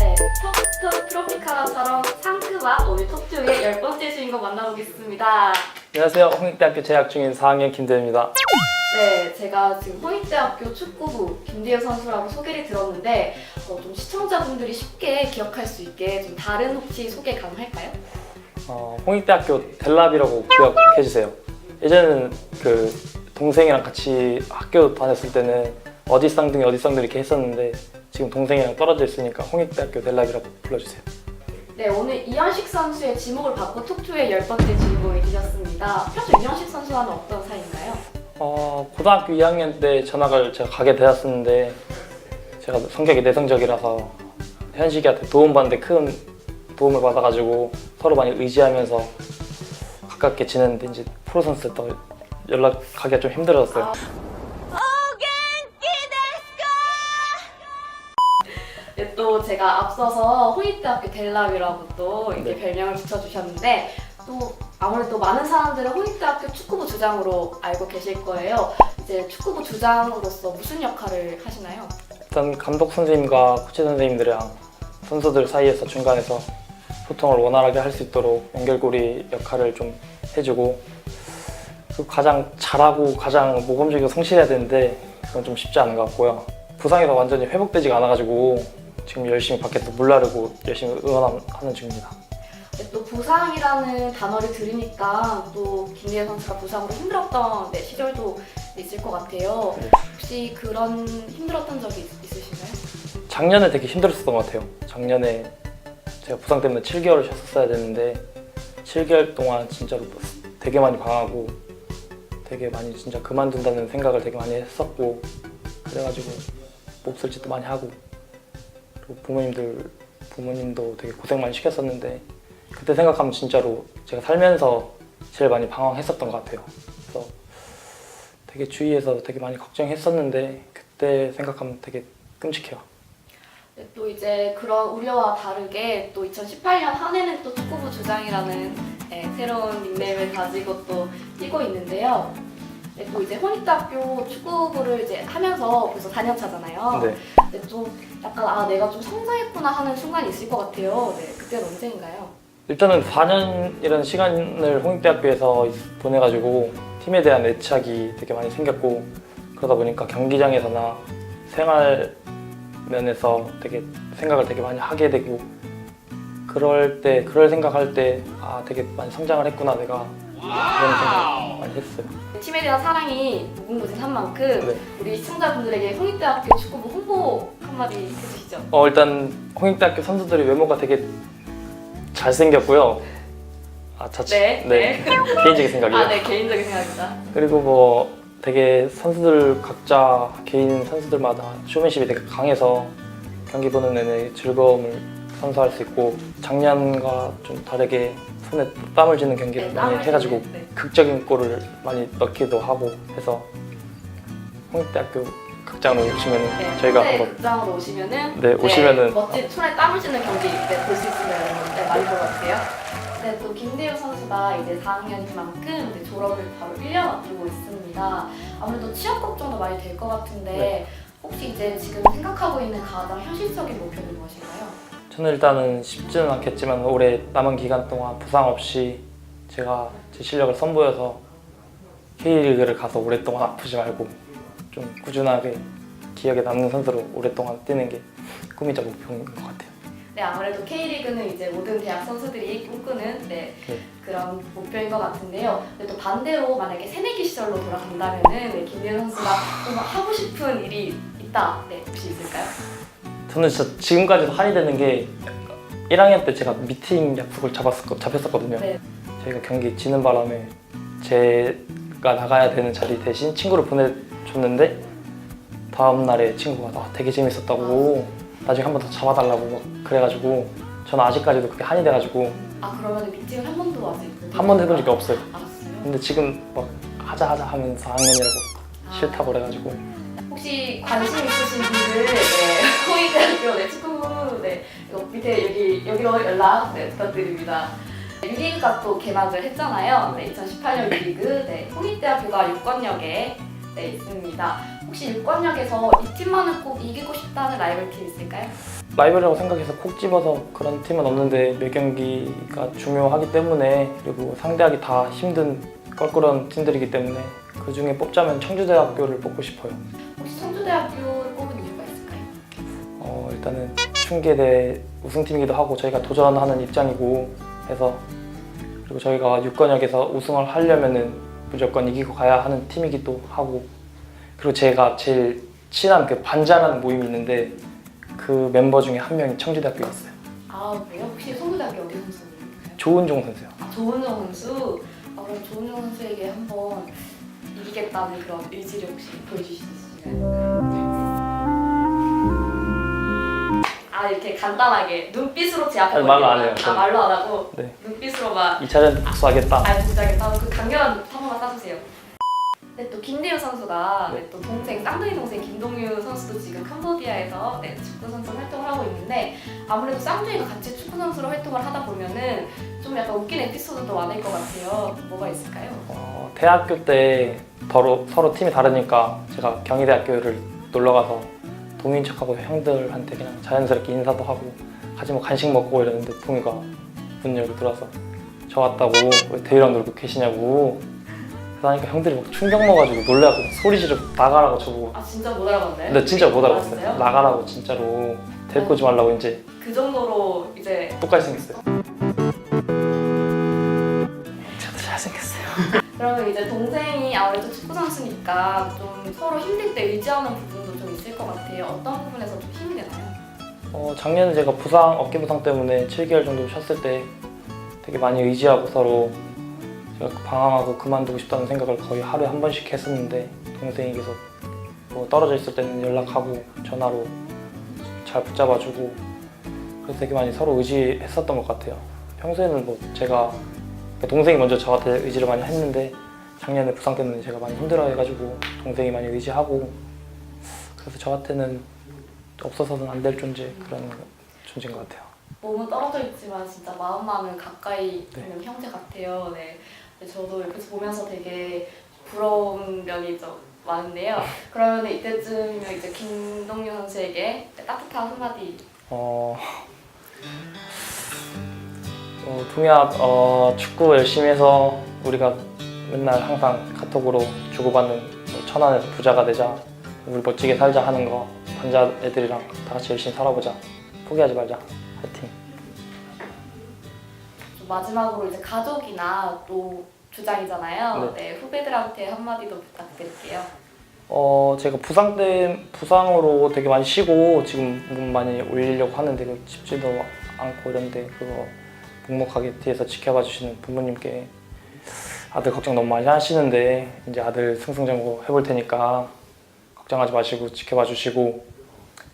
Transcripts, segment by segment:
네, 톡톡 트로피카처럼 상크와 오늘 톡투의 열 번째 주인공 만나보겠습니다. 안녕하세요. 홍익대학교 재학 중인 4학년 김대입니다. 네, 제가 지금 홍익대학교 축구부 김대효 선수라고 소개를 들었는데 어, 좀 시청자분들이 쉽게 기억할 수 있게 좀 다른 혹시 소개 가능할까요? 어, 홍익대학교 델랍이라고 기억해 주세요. 예전에는 그 동생이랑 같이 학교 다녔을 때는 어디 쌍둥이 어디 쌍둥이 이렇게 했었는데 지금 동생이랑 떨어져 있으니까 홍익대학교 델랍이라고 불러주세요. 네, 오늘 이현식 선수의 지목을 받고 톡투의 열 번째 주인공이 되셨습니다. 평소 이현식 선수와는 어떤 사이인가요? 어, 고등학교 2학년 때 전학을 제가 가게 되었었는데 제가 성격이 내성적이라서 현식이한테 도움받는데 큰 도움을 받아가지고 서로 많이 의지하면서 가깝게 지냈는데 이제 프로 선수 때 연락하기가 좀 힘들어졌어요. 아. 또 제가 앞서서 홍익대학교 델랍이라고 또 이렇게 네. 별명을 붙여주셨는데 또 아무래도 많은 사람들은 홍익대학교 축구부 주장으로 알고 계실 거예요. 이제 축구부 주장으로서 무슨 역할을 하시나요? 일단 감독 선생님과 코치 선생님들이랑 선수들 사이에서 중간에서 소통을 원활하게 할 수 있도록 연결고리 역할을 좀 해주고 그 가장 잘하고 가장 모범적이고 성실해야 되는데 그건 좀 쉽지 않은 것 같고요. 부상에서 완전히 회복되지가 않아가지고 지금 열심히 밖에서 물 나르고 열심히 응원하는 중입니다. 네, 또 부상이라는 단어를 들으니까 또 김예현 선수가 부상으로 힘들었던 네, 시절도 있을 것 같아요. 네. 혹시 그런 힘들었던 적이 있- 있으신가요? 작년에 되게 힘들었었던 것 같아요. 작년에 제가 부상 때문에 7개월을 쉬었어야 되는데 7개월 동안 진짜로 되게 많이 방하고 되게 많이 진짜 그만둔다는 생각을 되게 많이 했었고 그래가지고 몹쓸짓도 많이 하고 부모님들 부모님도 되게 고생 많이 시켰었는데 그때 생각하면 진짜로 제가 살면서 제일 많이 방황했었던 것 같아요. 그래서 되게 주위에서 되게 많이 걱정했었는데 그때 생각하면 되게 끔찍해요. 네, 또 이제 그런 우려와 다르게 또 2018년 한 해는 또 축구부 주장이라는 네, 새로운 닉네임을 가지고 또 뛰고 있는데요. 네, 또 이제 홍익대학교 축구부를 이제 하면서 벌써 4년 차잖아요. 네. 네, 좀 약간 아 내가 좀 성장했구나 하는 순간이 있을 것 같아요. 네, 그때는 언제인가요? 일단은 4년이라는 시간을 홍익대학교에서 보내가지고 팀에 대한 애착이 되게 많이 생겼고 그러다 보니까 경기장에서나 생활 면에서 되게 생각을 되게 많이 하게 되고 그럴 때 그럴 생각할 때 아 되게 많이 성장을 했구나 내가 그런 생각 많이 했어요. 팀에 대한 사랑이 무궁무진한 만큼 네. 우리 시청자분들에게 홍익대학교 축구부 홍보 한마디 해주시죠. 어 일단 홍익대학교 선수들의 외모가 되게 잘생겼고요. 아 자칫 네, 네. 개인적인 생각이에요. 아, 네 개인적인 생각입니다. 그리고 뭐 되게 선수들 각자 개인 선수들마다 쇼맨십이 되게 강해서 경기 보는 내내 즐거움을 선사할 수 있고 작년과 좀 다르게 손에 땀을 쥐는 경기를 네, 많이 땀을 해가지고 쥐는, 네. 극적인 골을 많이 넣기도 하고 해서 홍익대학교 극장으로 오시면 네, 저희가 네, 한번 극장으로 오시면은 네, 오시면은- 멋진 손에 땀을 쥐는 경기 네, 볼수 있으면 네, 많이 보러 오세요. 네, 또 김대효 선수가 이제 4학년인 만큼 이제 졸업을 바로 1년 앞두고 있습니다. 아무래도 취업 걱정도 많이 될 것 같은데 네. 혹시 이제 지금 생각하고 있는 가장 현실적인 목표는 무엇인가요? 저는 일단은 쉽지는 않겠지만 올해 남은 기간 동안 부상 없이 제가 제 실력을 선보여서 K리그를 가서 오랫동안 아프지 말고 좀 꾸준하게 기억에 남는 선수로 오랫동안 뛰는 게 꿈이자 목표인 것 같아요. 네, 아무래도 K리그는 이제 모든 대학 선수들이 꿈꾸는 네, 네. 그런 목표인 것 같은데요. 근데 또 반대로 만약에 새내기 시절로 돌아간다면은 네, 김대효 선수가 좀 하고 싶은 일이 있다. 네, 혹시 있을까요? 저는 진짜 지금까지도 한이 되는 게 1학년 때 제가 미팅 약속을 잡았었, 잡혔었거든요. 네. 저희가 경기 지는 바람에 제가 나가야 되는 자리 대신 친구를 보내줬는데 다음 날에 친구가 나 되게 재밌었다고 나중에 한 번 더 잡아달라고 막 그래가지고 저는 아직까지도 그게 한이 돼가지고 아 그러면 미팅을 한 번도 아직 한 번도 해본 적이 없어요. 알았어요. 근데 지금 막 하자 하자 하면서 4학년이라고 아, 싫다고 그래가지고 혹시 관심 있으신 분들 네, 이거 밑에 여기 여기로 연락 네, 부탁드립니다. 유리그가 또 개막을 했잖아요. 네, 2018년 유리그 네, 홍익대학교가 6권역에 네, 있습니다. 혹시 6권역에서 이 팀만은 꼭 이기고 싶다는 라이벌 팀 있을까요? 라이벌이라고 생각해서 콕 집어서 그런 팀은 없는데 매 경기가 중요하기 때문에 그리고 상대하기 다 힘든 껄끄러운 팀들이기 때문에 그 중에 뽑자면 청주대학교를 뽑고 싶어요. 혹시 청주대학교를 꼽은 이유가 있을까요? 어, 일단은 충계대 우승팀이기도 하고 저희가 도전하는 입장이고 해서 그리고 저희가 육건역에서 우승을 하려면은 무조건 이기고 가야 하는 팀이기도 하고 그리고 제가 제일 친한 그 반자라는 모임이 있는데 그 멤버 중에 한 명이 청주대학교였어요. 아 그래요? 혹시 청주대학교 어디 선수님인가요? 조은종 선수요. 아, 조은정 선수. 아, 그럼 조은정 선수에게 한번 이기겠다는 그런 의지를 혹시 보여주실 수 있으신가요? 아 이렇게 간단하게 눈빛으로 제 앞에 아니, 말로 안. 해요, 아 저는. 말로 안 하고 네. 눈빛으로만 2차전 복수하겠다. 아 진짜겠다. 그 강렬한 눈 한번만 따주세요. 네, 또 김대유 선수가 네. 네, 또 동생 쌍둥이 동생 김동유 선수도 지금 캄보디아에서 네, 축구 선수 활동을 하고 있는데 아무래도 쌍둥이가 같이 축구 선수로 활동을 하다 보면은 좀 약간 웃긴 에피소드도 많을 것 같아요. 뭐가 있을까요? 어, 대학교 때 서로, 서로 팀이 다르니까 제가 경희대학교를 놀러 가서 동인 척하고 형들한테 그냥 자연스럽게 인사도 하고 같이 뭐 간식 먹고 이랬는데 동이가 문 열고 들어와서 저 왔다고 왜 대희랑 놀고 계시냐고. 그래서 하니까 형들이 막 충격 먹어가지고 놀래고 소리 지르고 나가라고 저보고. 아 진짜 못 알아봤나요? 근데 진짜 못 알아봤어요. 알았어요? 나가라고 진짜로. 데리고 오지 말라고 이제 그 정도로 이제 똑같이 생겼어요. 저도 잘생겼어요. 그러면 이제 동생이 아무래도 축구 선수니까 좀 서로 힘들 때 의지하는 있을 것 같아요. 어떤 부분에서 좀 힘이 되나요? 어, 작년에 제가 부상, 어깨 부상 때문에 7개월 정도 쉬었을 때 되게 많이 의지하고 서로 제가 방황하고 그만두고 싶다는 생각을 거의 하루에 한 번씩 했었는데 계속 뭐 떨어져 있을 때는 연락하고 전화로 잘 붙잡아주고 그래서 되게 많이 서로 의지했었던 것 같아요. 평소에는 뭐 제가 동생이 먼저 저한테 의지를 많이 했는데 작년에 부상 때문에 제가 많이 힘들어해가지고 동생이 많이 의지하고 그래서 저한테는 없어서는 안 될 존재 그런 존재인 것 같아요. 몸은 떨어져 있지만 진짜 마음만은 가까이 네. 있는 형제 같아요. 네. 저도 옆에서 보면서 되게 부러운 면이 좀 많은데요. 그러면 이때쯤이면 이제 김동률 선수에게 따뜻한 한마디. 어, 어 동야 어, 축구 열심히 해서 우리가 맨날 항상 카톡으로 주고받는 뭐 천안에서 부자가 되자 우리 멋지게 살자 하는 거 반자 애들이랑 다 같이 열심히 살아보자 포기하지 말자 화이팅 좀 마지막으로 이제 가족이나 또 주장이잖아요. 네. 후배들한테 한마디도 부탁드릴게요. 어 제가 부상 때 부상으로 되게 많이 쉬고 지금 몸 많이 올리려고 하는데 그 쉽지도 않고 이런데 그거 묵묵하게 뒤에서 지켜봐 주시는 부모님께 아들 걱정 너무 많이 하시는데 이제 아들 승승장구 해볼 테니까 걱정하지 마시고 지켜봐 주시고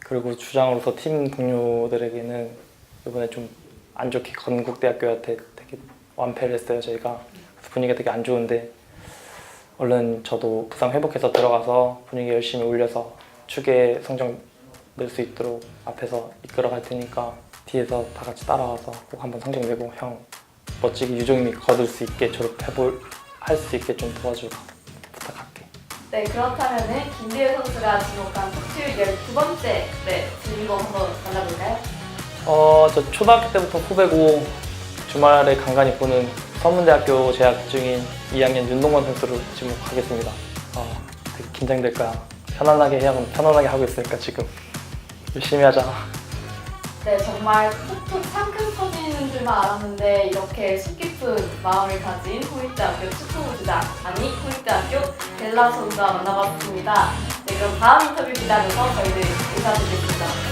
그리고 주장으로서 팀 동료들에게는 이번에 좀 안 좋게 건국대학교한테 되게 완패를 했어요 저희가 분위기가 되게 안 좋은데 얼른 저도 부상 회복해서 들어가서 분위기 열심히 올려서 축에 성적 낼 수 있도록 앞에서 이끌어 갈 테니까 뒤에서 다 같이 따라와서 꼭 한번 성적 내고 형 멋지게 유종이 거둘 수 있게 졸업해볼 할 수 있게 좀 도와주라. 네, 그렇다면은 김대일 선수가 지목한 토트율 12번째 네, 주인공 한번 만나볼까요? 어, 저 초등학교 때부터 후배고 주말에 간간히 보는 서문대학교 재학 중인 2학년 윤동건 선수를 지목하겠습니다. 어, 되게 긴장될 거야. 편안하게 해야 편안하게 하고 있으니까 지금 열심히 하자. 네, 정말 톡톡 상큼 터지는 줄만 알았는데 이렇게 숲깊은 마음을 가진 홍익대학교 축구부 주장 아니 홍익대학교 벨라 선수와 만나봤습니다. 네, 그럼 다음 인터뷰 기다려서 저희는 인사드리겠습니다.